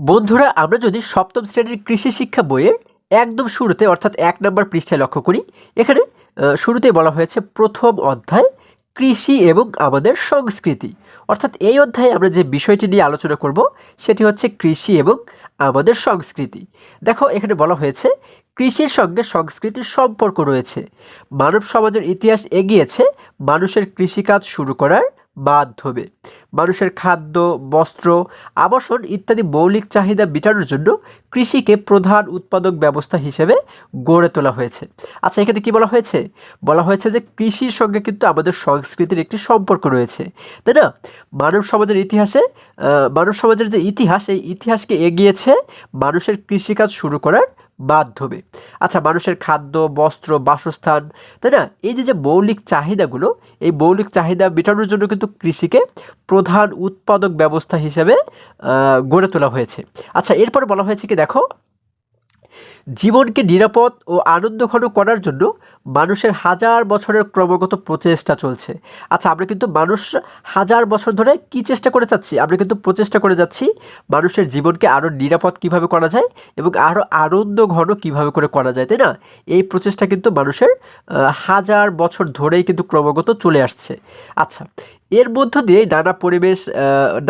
বন্ধুরা আমরা যদি সপ্তম শ্রেণির কৃষি শিক্ষা বইয়ের একদম শুরুতে অর্থাৎ এক নম্বর পৃষ্ঠায় লক্ষ্য করি এখানে আহ, শুরুতেই বলা হয়েছে প্রথম অধ্যায় কৃষি এবং আমাদের সংস্কৃতি। অর্থাৎ এই অধ্যায়ে আমরা যে বিষয়টি নিয়ে আলোচনা করব সেটি হচ্ছে কৃষি এবং আমাদের সংস্কৃতি। দেখো এখানে বলা হয়েছে কৃষির সঙ্গে সংস্কৃতির সম্পর্ক রয়েছে। মানব সমাজের ইতিহাস এগিয়েছে মানুষের কৃষিকাজ শুরু করার মাধ্যমে। মানুষের খাদ্য, বস্ত্র, আবাসন ইত্যাদি মৌলিক চাহিদা মেটানোর জন্য কৃষিকে প্রধান উৎপাদক ব্যবস্থা হিসেবে গড়ে তোলা হয়েছে। আচ্ছা এখানে কি বলা হয়েছে? বলা হয়েছে যে কৃষির সঙ্গে কিন্তু আমাদের সংস্কৃতির একটি সম্পর্ক রয়েছে। তাই না? মানব সমাজের ইতিহাসে মানব সমাজের যে ইতিহাস, এই ইতিহাসকে এগিয়েছে মানুষের কৃষিকাজ শুরু করার মাধ্যমে আচ্ছা মানুষের খাদ্য, বস্ত্র, বাসস্থান, তাই না? এই যে যে মৌলিক চাহিদাগুলো, এই মৌলিক চাহিদা মেটানোর জন্য কিন্তু কৃষিকে প্রধান উৎপাদক ব্যবস্থা হিসেবে গড়ে তোলা হয়েছে। আচ্ছা এরপরে বলা হয়েছে কি, দেখো জীবনকে নিরাপদ ও আনন্দঘন করার জন্য মানুষের হাজার বছরের ক্রমাগত প্রচেষ্টা চলছে। আচ্ছা আমরা কিন্তু মানুষ হাজার বছর ধরে কি চেষ্টা করে যাচ্ছি? আমরা কিন্তু প্রচেষ্টা করে যাচ্ছি মানুষের জীবনকে আরও নিরাপদ কীভাবে করা যায় এবং আরও আনন্দ ঘন কীভাবে করে করা যায়, তাই না? এই প্রচেষ্টা কিন্তু মানুষের হাজার বছর ধরেই কিন্তু ক্রমাগত চলে আসছে। আচ্ছা এর মধ্য দিয়ে নানা পরিবেশ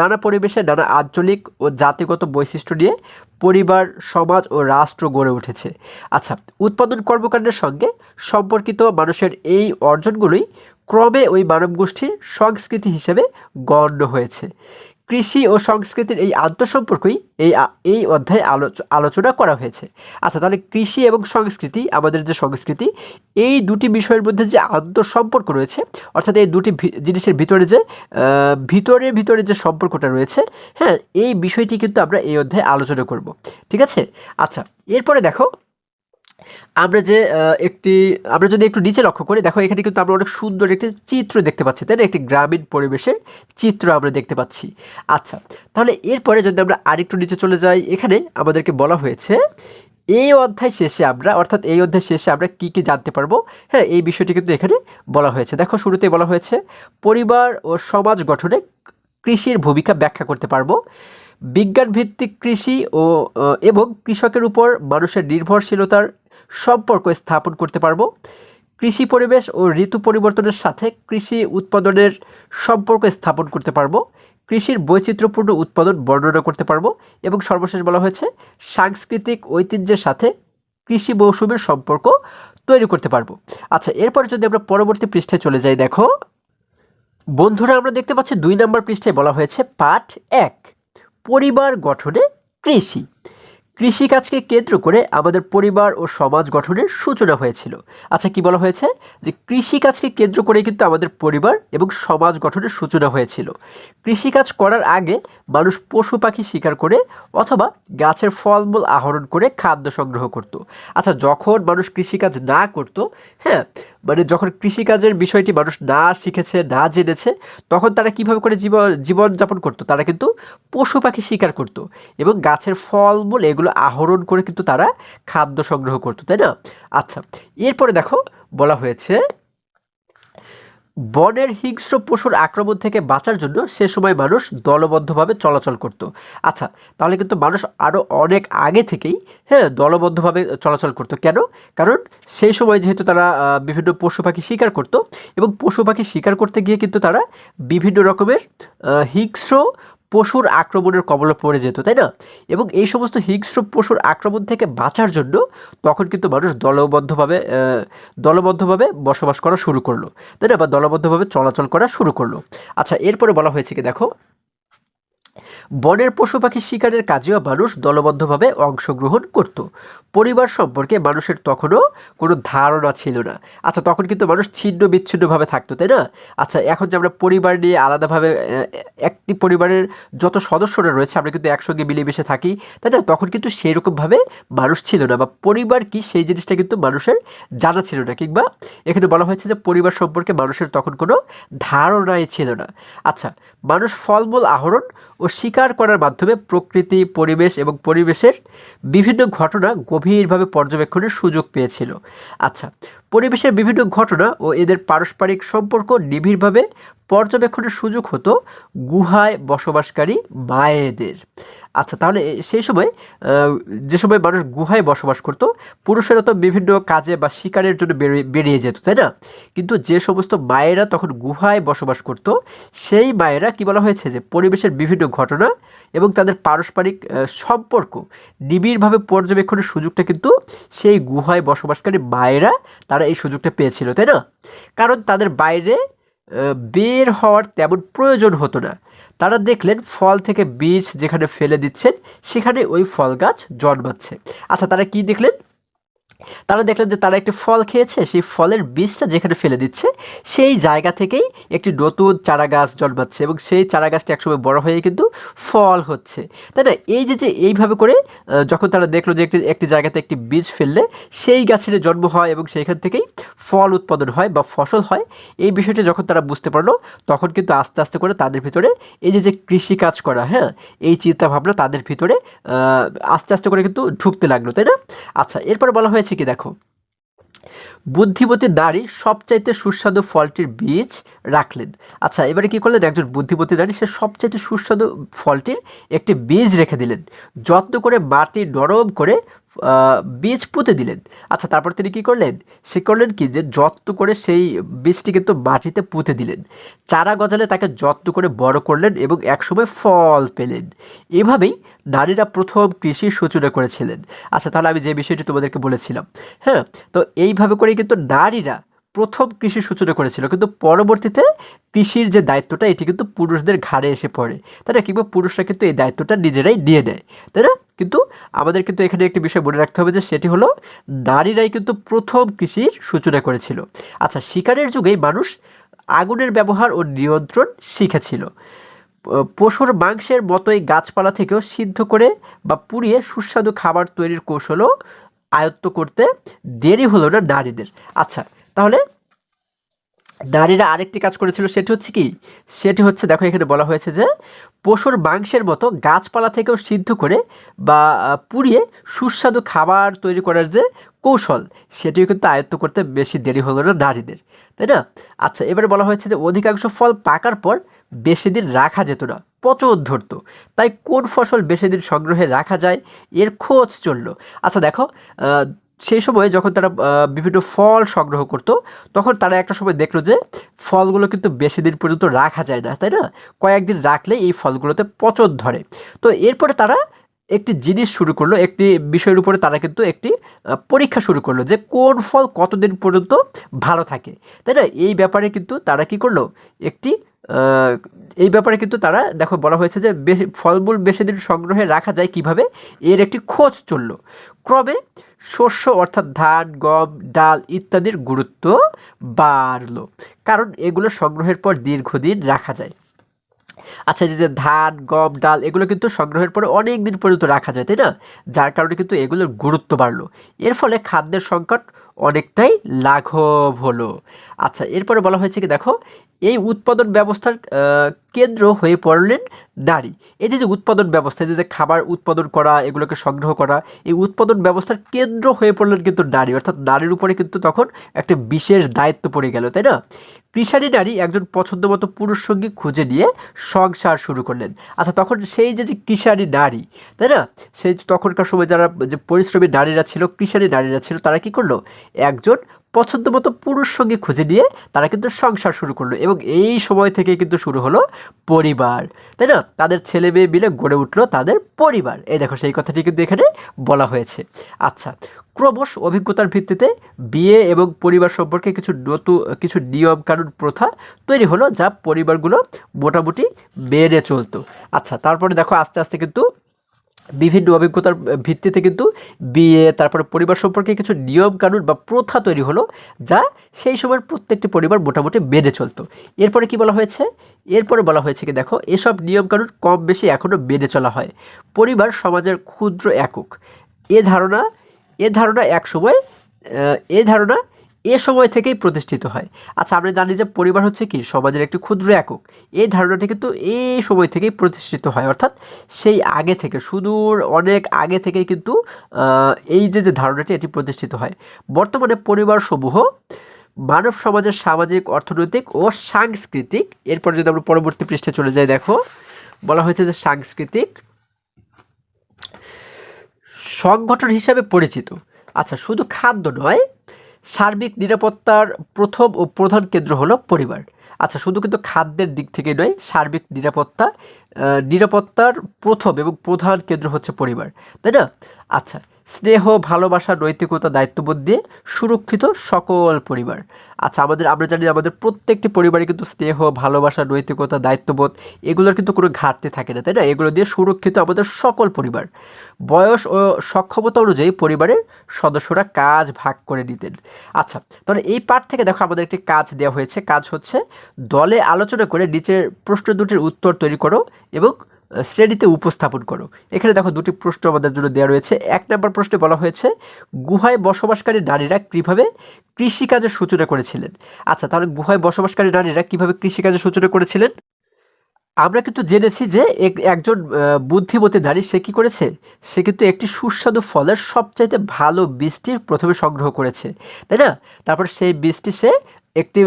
নানা পরিবেশে নানা আঞ্চলিক ও জাতিগত বৈশিষ্ট্য নিয়ে পরিবার, সমাজ ও রাষ্ট্র গড়ে উঠেছে আচ্ছা উৎপাদন কর্মকাণ্ডের সঙ্গে সম্পর্কিত মানুষের এই অর্জনগুলোই ক্রমে ওই মানব গোষ্ঠীর সংস্কৃতি হিসেবে গণ্য হয়েছে। কৃষি ও সংস্কৃতির এই আন্তঃসম্পর্কই এই এই অধ্যায়ে আলোচ- আলোচনা করা হয়েছে। আচ্ছা তাহলে কৃষি এবং সংস্কৃতি, আমাদের যে সংস্কৃতি, এই দুটি বিষয়ের মধ্যে যে আন্তঃসম্পর্ক রয়েছে, অর্থাৎ এই দুটি জিনিসের ভিতরে যে ভিতরে ভিতরে যে সম্পর্কটা রয়েছে হ্যাঁ এই বিষয়টি কিন্তু আমরা এই অধ্যায়ে আলোচনা করব। ঠিক আছে? আচ্ছা এরপরে দেখো আমরা যে একটি, আমরা যদি একটু নিচে লক্ষ্য করি, দেখো এখানে কিন্তু আমরা অনেক সুন্দর একটি চিত্র দেখতে পাচ্ছি, তাই না? একটি গ্রামীণ পরিবেশের চিত্র আমরা দেখতে পাচ্ছি। আচ্ছা তাহলে এরপরে যদি আমরা আরেকটু নিচে চলে যাই, এখানে আমাদেরকে বলা হয়েছে, এই অধ্যায় শেষে আমরা, অর্থাৎ এই অধ্যায় শেষে আমরা কি কি জানতে পারব? হ্যাঁ এই বিষয়টি কিন্তু এখানে বলা হয়েছে। দেখো শুরুতে বলা হয়েছে, পরিবার ও সমাজ গঠনে কৃষির ভূমিকা ব্যাখ্যা করতে পারব। বিজ্ঞান ভিত্তিক কৃষি ও, এবং কৃষকের উপর মানুষের নির্ভরশীলতার সম্পর্ক স্থাপন করতে পারব। কৃষি পরিবেশ ও ঋতু পরিবর্তনের সাথে কৃষি উৎপাদনের সম্পর্ক স্থাপন করতে পারব। কৃষির বৈচিত্র্যপূর্ণ উৎপাদন বর্ণনা করতে পারব এবং সর্বশেষ বলা হয়েছে, সাংস্কৃতিক ঐতিহ্যের সাথে কৃষি মৌসুমের সম্পর্ক তৈরি করতে পারব। আচ্ছা এরপরে যদি আমরা পরবর্তী পৃষ্ঠায় চলে যাই, দেখো। বন্ধুরা, আমরা দেখতে পাচ্ছি দুই নম্বর পৃষ্ঠায় বলা হয়েছে পাঠ এক, পরিবার গঠনে কৃষি। কৃষিকাজকে কেন্দ্র করে আমাদের পরিবার ও সমাজ গঠনের সূচনা হয়েছিল। আচ্ছা কি বলা হয়েছে? যে কৃষিকাজকে কেন্দ্র করে কিন্তু আমাদের পরিবার এবং সমাজ গঠনের সূচনা হয়েছিল। কৃষিকাজ করার আগে মানুষ পশু পাখি শিকার করে অথবা গাছের ফলমূল আহরণ করে খাদ্য সংগ্রহ করত। আচ্ছা যখন মানুষ কৃষিকাজ না করত হ্যাঁ মানে যখন কৃষিকাজের বিষয়টি মানুষ না শিখেছে, না জেনেছে, তখন তারা কীভাবে করে জীবন, জীবনযাপন করতো? তারা কিন্তু পশু পাখি শিকার করত এবং গাছের ফলমূল এগুলো আহরণ করে কিন্তু তারা খাদ্য সংগ্রহ করতো, তাই না? আচ্ছা এরপরে দেখো বলা হয়েছে, বনের হিংস্র পশুর আক্রমণ থেকে বাঁচার জন্য সে সময় মানুষ দলবদ্ধভাবে চলাচল করত। আচ্ছা তাহলে কিন্তু মানুষ আরও অনেক আগে থেকেই হ্যাঁ দলবদ্ধভাবে চলাচল করতো। কেন? কারণ সেই সময় যেহেতু তারা বিভিন্ন পশু পাখি শিকার করত এবং পশু পাখি শিকার করতে গিয়ে কিন্তু তারা বিভিন্ন রকমের হিংস্র পশুর আক্রমণের কবলে পড়ে যেত, তাই না? এবং এই সমস্ত হিংস্র পশুর আক্রমণ থেকে বাঁচার জন্য তখন কিন্তু মানুষ দলবদ্ধভাবে দলবদ্ধভাবে বসবাস করা শুরু করল, তাই না? বা দলবদ্ধভাবে চলাচল করা শুরু করল। আচ্ছা এরপরে বলা হয়েছে কি, দেখো বনের পশু পাখি শিকারের কাজেও মানুষ দলবদ্ধভাবে অংশগ্রহণ করত। পরিবার সম্পর্কে মানুষের তখনও কোনো ধারণা ছিল না। আচ্ছা তখন কিন্তু মানুষ ছিন্ন বিচ্ছিন্নভাবে থাকতো, তাই না? আচ্ছা এখন যে আমরা পরিবার নিয়ে আলাদাভাবে একটি পরিবারের যত সদস্যরা রয়েছে, আমরা কিন্তু একসঙ্গে মিলেমিশে থাকি, তাই না? তখন কিন্তু সেই রকমভাবে মানুষ ছিল না বা পরিবার কি সেই জিনিসটা কিন্তু মানুষের জানা ছিল না, কিংবা এখানে বলা হয়েছে যে পরিবার সম্পর্কে মানুষের তখন কোনো ধারণাই ছিল না। আচ্ছা মানুষ ফলমূল আহরণ ও শিকার করার মাধ্যমে প্রকৃতি, পরিবেশ এবং পরিবেশের বিভিন্ন ঘটনা গভীরভাবে পর্যবেক্ষণের সুযোগ পেয়েছিল। আচ্ছা পরিবেশের বিভিন্ন ঘটনা ও এদের পারস্পরিক সম্পর্ক নিবিড়ভাবে পর্যবেক্ষণের সুযোগ হতো গুহায় বসবাসকারী মায়েদের। আচ্ছা তাহলে সেই সময় যে সময় মানুষ গুহায় বসবাস করত, পুরুষেরা তো বিভিন্ন কাজে বা শিকারের জন্য বেরিয়ে যেত, তাই না? কিন্তু যে সমস্ত মায়েরা তখন গুহায় বসবাস করত, সেই মায়েরা কি বলা হয়েছে যে, পরিবেশের বিভিন্ন ঘটনা এবং তাদের পারস্পরিক সম্পর্ক নিবিড়ভাবে পর্যবেক্ষণের সুযোগটা কিন্তু সেই গুহায় বসবাসকারী মায়েরা তারা এই সুযোগটা পেয়েছিল, তাই না? কারণ তাদের বাইরে বের হওয়ার তেমন প্রয়োজন হতো না। তারা দেখলেন ফল থেকে বীজ যেখানে ফেলে দিচ্ছেন, সেখানে ওই ফল গাছ জন্মাচ্ছে। আচ্ছা তারা কি দেখলেন? তারা দেখলেন যে তারা একটি ফল খেয়েছে, সেই ফলের বীজটা যেখানে ফেলে দিচ্ছে, সেই জায়গা থেকেই একটি নতুন চারা গাছ জন্মাচ্ছে এবং সেই চারা গাছটা একসময় বড় হয়ে কিন্তু ফল হচ্ছে। তাই না? এই যে যে এইভাবে করে যখন তারা দেখল যে একটি একটি জায়গাতে একটি বীজ ফেললে, সেই গাছের জন্ম হয় এবং সেইখান থেকেই ফল উৎপাদন হয় বা ফসল হয়, এই বিষয়টি যখন তারা বুঝতে পারল, তখন কিন্তু আস্তে আস্তে করে তাদের ভিতরে এই যে যে কৃষি কাজ করা হ্যাঁ এই চিন্তা ভাবনা তাদের ভিতরে আস্তে আস্তে করে কিন্তু ঢুকতে লাগল, তাই না? আচ্ছা এরপরে বলা হয়েছে কি দেখো? বুদ্ধিমতী নারী সবচাইতে সুস্বাদু ফলটির বীজ রাখলেন। আচ্ছা এবারে কি করলেন? একজন বুদ্ধিমতী নারী সে সবচাইতে সুস্বাদু ফলটির একটি বীজ রেখে দিলেন। যত্ন করে মাটি নরম করে বীজ পুঁতে দিলেন। আচ্ছা তারপর তিনি কি করলেন? সে করলেন কি যে, যত্ন করে সেই বীজটি কিন্তু মাটিতে পুঁতে দিলেন। চারা গজালে তাকে যত্ন করে বড় করলেন এবং একসময় ফল পেলেন। এভাবেই নারীরা প্রথম কৃষির সূচনা করেছিলেন। আচ্ছা তাহলে আমি যে বিষয়টি তোমাদেরকে বলেছিলাম হ্যাঁ? তো এইভাবে করে কিন্তু নারীরা প্রথম কৃষির সূচনা করেছিল, কিন্তু পরবর্তীতে কৃষির যে দায়িত্বটা, এটি কিন্তু পুরুষদের ঘাড়ে এসে পড়ে। তাই না? কিংবা পুরুষরা কিন্তু এই দায়িত্বটা নিজেরাই নিয়ে নেয়, তাই না? কিন্তু আমাদের কিন্তু এখানে একটি বিষয় মনে রাখতে হবে যে, সেটি হলো নারীরাই কিন্তু প্রথম কৃষির সূচনা করেছিল। আচ্ছা শিকারের যুগেই মানুষ আগুনের ব্যবহার ও নিয়ন্ত্রণ শিখেছিল। পশুর মাংসের মতোই গাছপালা থেকেও সিদ্ধ করে বা পুড়িয়ে সুস্বাদু খাবার তৈরির কৌশলও আয়ত্ত করতে দেরি হলো না নারীদের। আচ্ছা তাহলে নারীরা আরেকটি কাজ করেছিল, সেটি হচ্ছে কি? সেটি হচ্ছে, দেখো এখানে বলা হয়েছে যে, পশুর মাংসের মতো গাছপালা থেকেও সিদ্ধ করে বা পুড়িয়ে সুস্বাদু খাবার তৈরি করার যে কৌশল, সেটিও কিন্তু আয়ত্ত করতে বেশি দেরি হলো না নারীদের, তাই না? আচ্ছা এবারে বলা হয়েছে যে, অধিকাংশ ফল পাকার পর বেশি দিন রাখা যেত না পচর ধরতো। তাই কোন ফসল বেশি দিন সংগ্রহে রাখা যায়, এর খোঁজ চলল। আচ্ছা দেখো সেই সময় যখন তারা বিভিন্ন ফল সংগ্রহ করতো, তখন তারা একটা সময় দেখল যে ফলগুলো কিন্তু বেশি দিন পর্যন্ত রাখা যায় না, তাই না? কয়েকদিন রাখলে এই ফলগুলোতে পচর ধরে। তো এরপরে তারা একটি জিনিস শুরু করল, একটি বিষয়ের উপরে তারা কিন্তু একটি পরীক্ষা শুরু করল যে কোন ফল কতদিন পর্যন্ত ভালো থাকে। তাই না? এই ব্যাপারে কিন্তু তারা কি করল? একটি এই ব্যাপারে কিন্তু তারা, দেখো, বলা হয়েছে যে বেশি, ফলমূল বেশি দিন সংগ্রহে রাখা যায় কীভাবে? এর একটি খোঁজ চলল। ক্রমে শস্য, অর্থাৎ ধান, গম, ডাল ইত্যাদির গুরুত্ব বাড়ল। কারণ এগুলো সংগ্রহের পর দীর্ঘদিন রাখা যায়। আচ্ছা যে ধান, গম, ডাল, এগুলো কিন্তু সংগ্রহের পরে অনেক দিন পর্যন্ত রাখা যায়, তাই না? যার কারণে কিন্তু এগুলোর গুরুত্ব বাড়লো। এর ফলে খাদ্যের সংকট অনেকটাই লাঘব হলো। আচ্ছা এরপরে বলা হয়েছে কি, দেখো, এই উৎপাদন ব্যবস্থার কেন্দ্র হয়ে পড়লেন নারী। এই যে যে উৎপাদন ব্যবস্থা, এই যে যে খাবার উৎপাদন করা, এগুলোকে সংগ্রহ করা, এই উৎপাদন ব্যবস্থার কেন্দ্র হয়ে পড়লেন কিন্তু নারী। অর্থাৎ নারীর উপরে কিন্তু তখন একটা বিশেষ দায়িত্ব পড়ে গেল, তাই না? কৃষারী নারী একজন পছন্দ মতো পুরুষ সঙ্গী খুঁজে নিয়ে সংসার শুরু করলেন। আচ্ছা তখন সেই যে যে কৃষারী নারী, তাই না? সেই তখনকার সময় যারা যে পরিশ্রমী নারীরা ছিল কৃষারী নারীরা ছিল, তারা কি করল? একজন পছন্দ মতো পুরুষ সঙ্গী খুঁজে নিয়ে তারা কিন্তু সংসার শুরু করল এবং এই সময় থেকে কিন্তু শুরু হলো পরিবার। তাই না? তাদের ছেলে মেয়ে মিলে গড়ে উঠল তাদের পরিবার। এই দেখো সেই কথাটি কিন্তু এখানে বলা হয়েছে। আচ্ছা ক্রমশ অভিজ্ঞতার ভিত্তিতে বিয়ে এবং পরিবার সম্পর্কে কিছু নতুন কিছু নিয়মকানুন প্রথা তৈরি হলো যা পরিবারগুলো মোটামুটি মেনে চলতো। আচ্ছা তারপরে দেখো আস্তে আস্তে কিন্তু বিভিন্ন অভিজ্ঞতার ভিত্তিতে কিন্তু বিয়ে, তারপরে পরিবার সম্পর্কে কিছু নিয়ম কানুন বা প্রথা তৈরি হলো, যা সেই সময়ের প্রত্যেকটি পরিবার মোটামুটি মেনে চলতো। এরপরে কি বলা হয়েছে? এরপরে বলা হয়েছে কি, দেখো, এসব নিয়ম কানুন কম বেশি এখনও মেনে চলা হয়। পরিবার সমাজের ক্ষুদ্র একক। এ ধারণা এ ধারণা এক সময় এ ধারণা এ সময় থেকেই প্রতিষ্ঠিত হয়। আচ্ছা আমরা জানি যে পরিবার হচ্ছে কি, সমাজের একটি ক্ষুদ্র একক। এই ধারণাটি কিন্তু এই সময় থেকেই প্রতিষ্ঠিত হয়। অর্থাৎ সেই আগে থেকে, সুদূর অনেক আগে থেকেই কিন্তু এই যে যে ধারণাটি, এটি প্রতিষ্ঠিত হয়। বর্তমানে পরিবার সমূহ মানব সমাজের সামাজিক, অর্থনৈতিক ও সাংস্কৃতিক, এরপর যদি আমরা পরবর্তী পৃষ্ঠে চলে যাই, দেখো, বলা হয়েছে যে সাংস্কৃতিক সংগঠন হিসাবে পরিচিত। আচ্ছা শুধু খাদ্য নয় সার্বিক নিরাপত্তার প্রথম ও প্রধান কেন্দ্র হলো পরিবার। আচ্ছা শুধু কিন্তু খাদ্যের দিক থেকে নয়, সার্বিক নিরাপত্তা নিরাপত্তার প্রথম এবং প্রধান কেন্দ্র হচ্ছে পরিবার, তাই না? আচ্ছা স্নেহ, ভালোবাসা, নৈতিকতা, দায়িত্ববোধ দিয়ে সুরক্ষিত সকল পরিবার। আচ্ছা আমাদের, আমরা জানি আমাদের প্রত্যেকটি পরিবারে কিন্তু স্নেহ, ভালোবাসা, নৈতিকতা, দায়িত্ববোধ এগুলোর কিন্তু কোনো ঘাটতি থাকে না, তাই না? এগুলো দিয়ে সুরক্ষিত আমাদের সকল পরিবার। বয়স ও সক্ষমতা অনুযায়ী পরিবারের সদস্যরা কাজ ভাগ করে নিতেন। আচ্ছা তাহলে এই পার্ট থেকে দেখো আমাদের একটি কাজ দেওয়া হয়েছে। কাজ হচ্ছে দলে আলোচনা করে নিচের প্রশ্ন দুটির উত্তর তৈরি করো এবং শ্রেণীতে উপস্থাপন করো। এখানে দেখো দুটি প্রশ্ন আমাদের জন্য দেওয়া রয়েছে। এক নম্বর প্রশ্নে বলা হয়েছে, গুহায় বসবাসকারী নারীরা কীভাবে কৃষিকাজের সূচনা করেছিলেন? আচ্ছা তাহলে গুহায় বসবাসকারী নারীরা কীভাবে কৃষিকাজের সূচনা করেছিলেন? আমরা কিন্তু জেনেছি যে এক- একজন বুদ্ধিমতী নারী সে কী করেছে? সে কিন্তু একটি সুস্বাদু ফলের সবচাইতে ভালো বীজটি প্রথমে সংগ্রহ করেছে। তাই না? তারপর সেই বীজটি সে একটি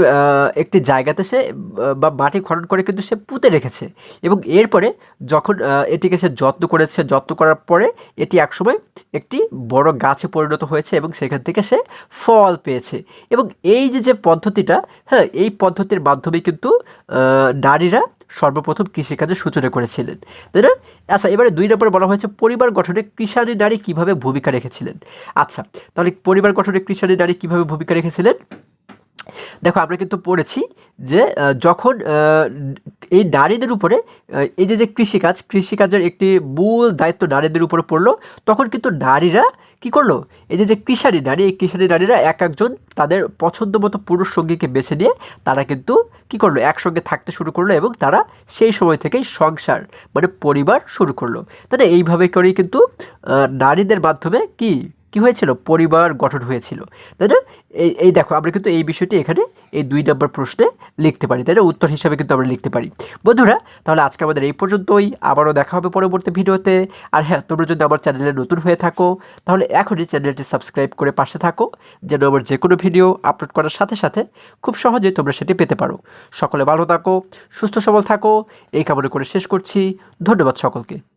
একটি জায়গাতে সে বা মাটি খনন করে কিন্তু সে পুঁতে রেখেছে। এবং এরপরে যখন এটিকে সে যত্ন করেছে, যত্ন করার পরে এটি একসময় একটি বড় গাছে পরিণত হয়েছে এবং সেখান থেকে সে ফল পেয়েছে। এবং এই যে যে পদ্ধতিটা হ্যাঁ এই পদ্ধতির মাধ্যমে কিন্তু নারীরা সর্বপ্রথম কৃষিকাজের সূচনা করেছিলেন। তাই না? আচ্ছা এবারে দুই নম্বরে বলা হয়েছে, পরিবার গঠনে কৃষাণী নারী কীভাবে ভূমিকা রেখেছিলেন? আচ্ছা তাহলে পরিবার গঠনে কৃষাণী নারী কীভাবে ভূমিকা রেখেছিলেন? দেখো, আমরা কিন্তু পড়েছি যে যখন এই নারীদের উপরে এই যে যে কৃষিকাজ, কৃষিকাজের একটি মূল দায়িত্ব নারীদের উপরে পড়ল, তখন কিন্তু নারীরা কি করল? এই যে যে কৃষাণী নারী, এই কৃষাণী নারীরা এক একজন তাদের পছন্দ মতো পুরুষ সঙ্গীকে বেছে নিয়ে তারা কিন্তু কি করল? একসঙ্গে থাকতে শুরু করল এবং তারা সেই সময় থেকেই সংসার মানে পরিবার শুরু করল। তাহলে এইভাবে করেই কিন্তু নারীদের মাধ্যমে কি কি হয়েছিল? পরিবার গঠন হয়েছিল। তাই না? এই এই দেখো, আমরা কিন্তু এই বিষয়টি এখানে এই দুই নম্বর প্রশ্নে লিখতে পারি। তাই না? উত্তর হিসাবে কিন্তু আমরা লিখতে পারি। বন্ধুরা, তাহলে আজকে আমাদের এই পর্যন্তই। আবারও দেখা হবে পরবর্তী ভিডিওতে। আর হ্যাঁ তোমরা যদি আমার চ্যানেলে নতুন হয়ে থাকো, তাহলে এখনই চ্যানেলটি সাবস্ক্রাইব করে পাশে থাকো, যেন আমার যে কোনো ভিডিও আপলোড করার সাথে সাথে খুব সহজেই তোমরা সেটি পেতে পারো। সকলে ভালো থাকো, সুস্থ সবল থাকো। এই কামনা করে শেষ করছি। ধন্যবাদ সকলকে।